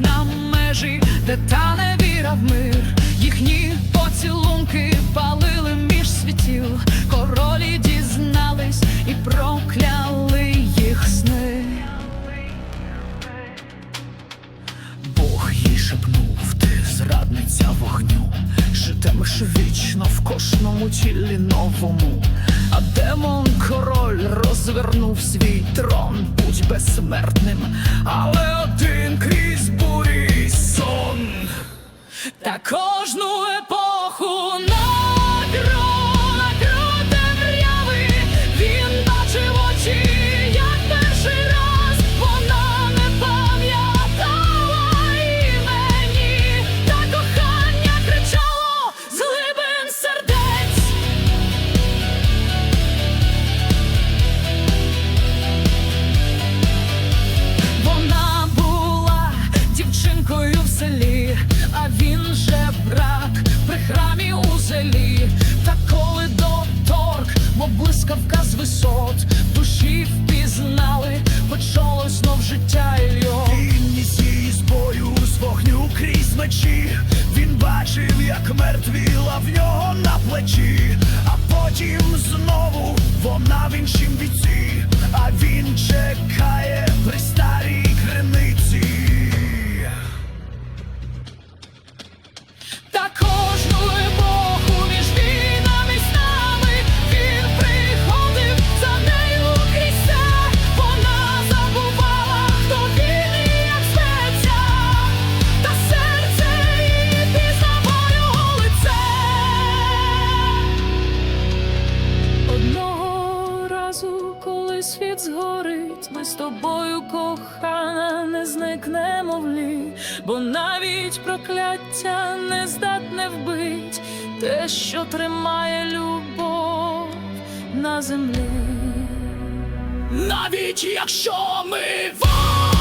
настав мир, їхні поцілунки палили між світів, королі дізнались і прокляли їх сни. Бог їй шепнув, ти зрадниця вогню, житимеш вічно в кожному тілі новому. А демон король розвернув свій трон, будь безсмертним, але Та кожну епоху у зелі. Та коли доторк, мов блискавка з висот, душі впізнали, почалось знов життя Ільйо. Він ніс її з бою з вогню крізь мечі. Він бачив, як мертвіла в нього на плечі, а потім знову вона в іншім віці, а він чекає світ згорить, ми з тобою, кохана, не зникнемо в лі, бо навіть прокляття не здатне вбить те, що тримає любов на землі. Навіть якщо ми ворог